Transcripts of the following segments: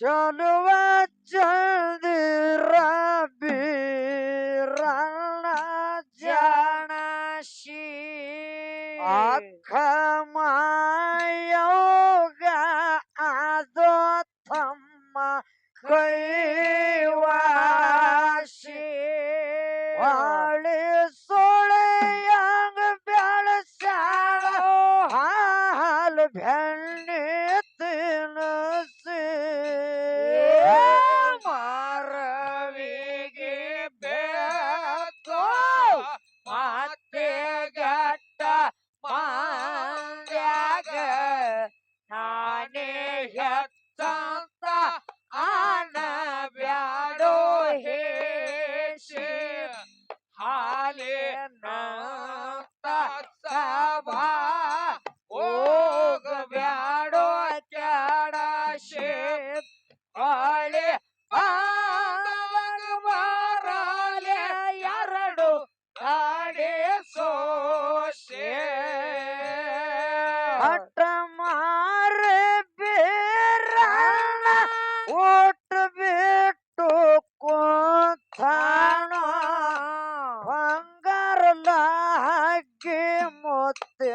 জানুয়া জলদি রাবি রানা জানাসি। আখমায়োগা আদো থম্মা কই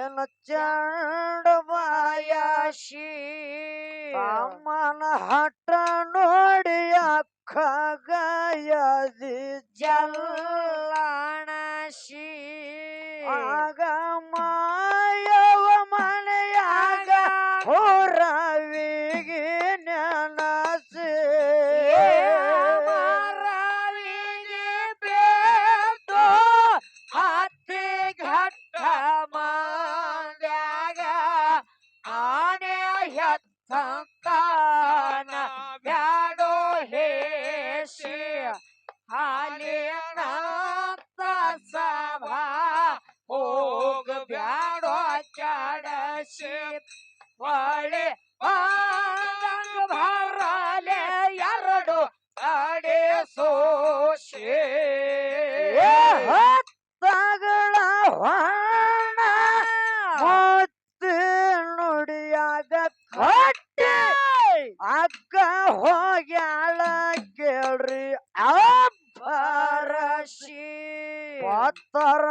ચરણ ચંડવાયાશી પામન હટ નોડી આખા ગાયાદી જલ્લાણાશી આગમ ಚಡಸಿ ಒಳ್ಳೆ ಬಾಂಗ್ ಭಾರಲೆ ಎರಡು ಅಡೆ ಸೋಶೆ. ಹತ್ತಗಳ ಹೊಣ ಮುತ್ತು ನುಡಿಯಾಗ ಕಟ್ಟೆ. ಅಕ್ಕ ಹೋಗ್ಯಾಳ ಕೇಳ್ರಿ ಅಬ್ಬರಸಿ ಪತ್ತರ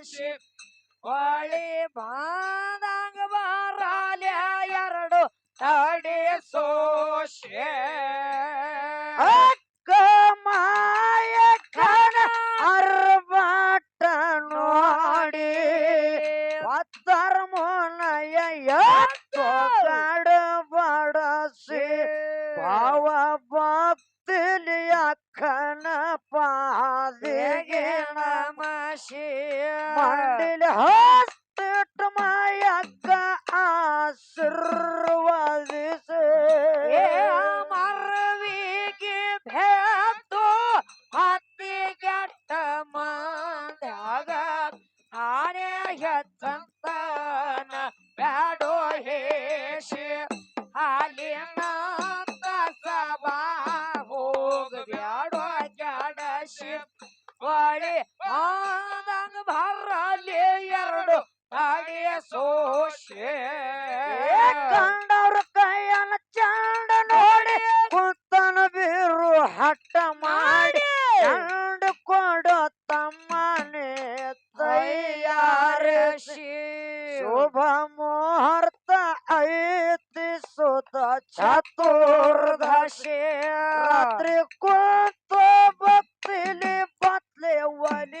ಕೆಡಸಿ ಹೊಳಿ ಬಾದಂಗ ಬರಲ್ಯ ಎರಡು ತಡೆ ಸೋಶೆ ಅಕ್ಕ ಮಾಯ ಕಣ ಅರ್ಬಾಟ ನೋಡಿ ಪತ್ತರ ಮೋನಯ ಎತ್ತೊಗಡ ಬಡಸಿ ಭಾವ ಭಕ್ತಿಲಿ ಅಕ್ಕನ yeah. Oh!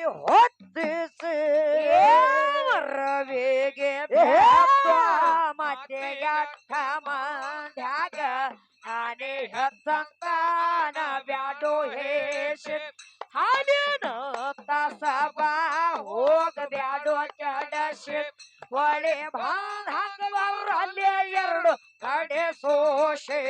ಹೊತ್ತಿಸಿ. ರವಿಗೆ ಮತ್ತೆ ಗಟ್ಟ ಹಾನಿ ಹತ್ತಂತಾನ ಬ್ಯಾಡೋ ಹೇಸಿ ಹಾಲಿನ ತಸಬಾ ಹೋಗ ಬ್ಯಾಡೋ ಚಡಶ ಒಳೆ ಬಾಂಧ ಬರಲ್ಲಿ ಎರಡು ಕಡೆ ಸೋಶೆ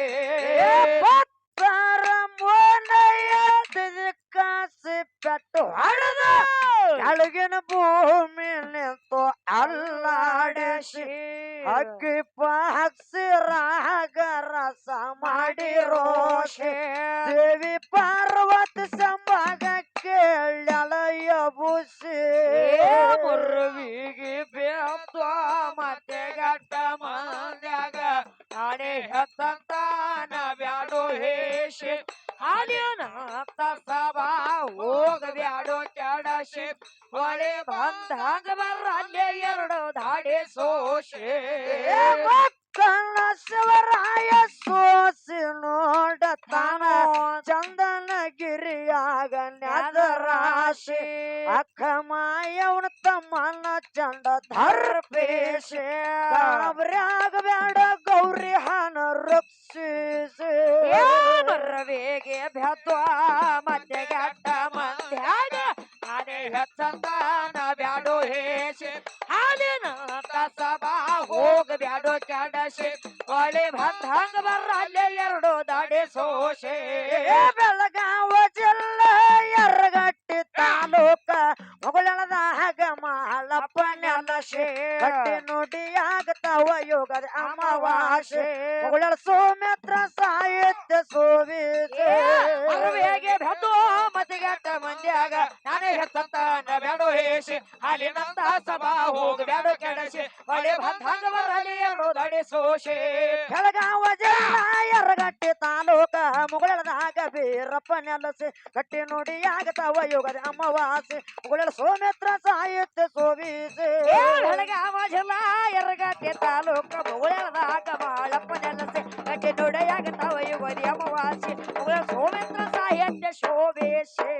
ಪಾರ್ವತಿ ಸಂಭಾಗ ಕೇಳಲಯ ಬುಸಿ ಮುರುವಿಗೆ ಬೇಪ್ತ ಮತ್ತೆ ಗಟ್ಟ ಮಂದ್ಯಾಗ ನಾನೇ ಹತ್ತಂತಾನ ಬ್ಯಾಡೋ ಹೇಶಿ. ಹಾಲಿನ ಸಭಾ ಹೋಗ ಬ್ಯಾಡೋ ಕೆಡಶಿ. ಹೊಳೆ ಬಂದಾಗ ಬರ್ರ ಅಲ್ಲೇ ಎರಡು ದಾಡೆ ಸೋಶೆ. ಮಕ್ಕಳ ಶಿವರಾಯ ಸೋಸಿ ನೋಡತಾನ. ಚಂದನಗಿರಿಯಾಗ ನೆದರಾಶಿ ಅಕ್ಕ ಮಾಯವನ ತಮ್ಮನ ಚಂಡ ಧರ್ಪೇಶಿ ಗಾಬ್ರ್ಯಾಗ ಬ್ಯಾಡ ಗೌರಿ ಹನ ರಕ್ಷಿಸಿ. ಮರವೇಗೆ ಭ್ಯತ್ವ ಮತ್ತೆ ಗಟ್ಟ ಮಂದ್ಯಾಗ ನಾನೇ ಹೆಚ್ಚಂದಾನ ಬ್ಯಾಡೋ ಹೇಸಿ. ಹಾಲಿನ ಕಸಬಾ ಹೋಗ ಬ್ಯಾಡೋ ಕೆಡಸಿ ಒಳೆ ಬಂದಂಗ ಬರಲ್ಲೇ ಎರಡು ದಾಡೆ ಸೋಸೆ ಬೆಳಗಾವ ಜಿಲ್ಲೆ ಯರಗಟ್ಟಿ ರಾಶಿ ಕಟ್ಟಿ ನೋಡಿ ಆಗತಾವ ಯೋಗದ ಅಮಾವಾಸೆ ಮುಗುಳರ ಸೋಮೇತ್ರ ಸಾಹಿತ್ಯ ಸೋವಿಸೆ ಅರವೇಗೆ ಬೆದ್ದು ಮತಿಗೆಟ್ಟ ಮಂದ್ಯಾಗ ನಾನೇ ಹೆತ್ತಂತ ಬೇಡ ಹೇಸಿ ಹಾಲಿನಂತ ಸಭಾ ಹೋಗ ಬೇಡ ಕೆಡಸಿ ಹೊಳೆ ಬಂದಂಗ ಬರಲಿ ಅನ್ನೋದಡಿ ಸೋಷೆ ಬೆಳಗಾವ ಜಿಲ್ಲಾ ಯರಗಟ್ಟಿ ತಾಲೂಕ ಮುಗಳದಾಗ ಬೀರಪ್ಪ ನೆಲಸಿ. ಕಟ್ಟಿ ನೋಡಿ ಆಗತಾವ ಯೋಗದ ಅಮಾವಾಸೆ ಮುಗಳರ ಸೋಮೇತ್ರ ಸಾಹಿತ್ಯ ಸೋವಿಸೆ ಹಳಗಾವಜಲ ಎರಗಟ್ಟೆ ತಾಲೂಕ ಮುಗುಳದಾಗ ಬಾಳಪ್ಪ ನೆಲಸೆ ಗಟ್ಟಿ ನುಡೆಯಾಗತಾವ ಯುವರಿಯ ಅಮವಾಸಿ ಮುಗುಳ ಸೋಮೇಂದ್ರ ಸಾಹಿತ್ಯ ಶೋಭೇಶೇ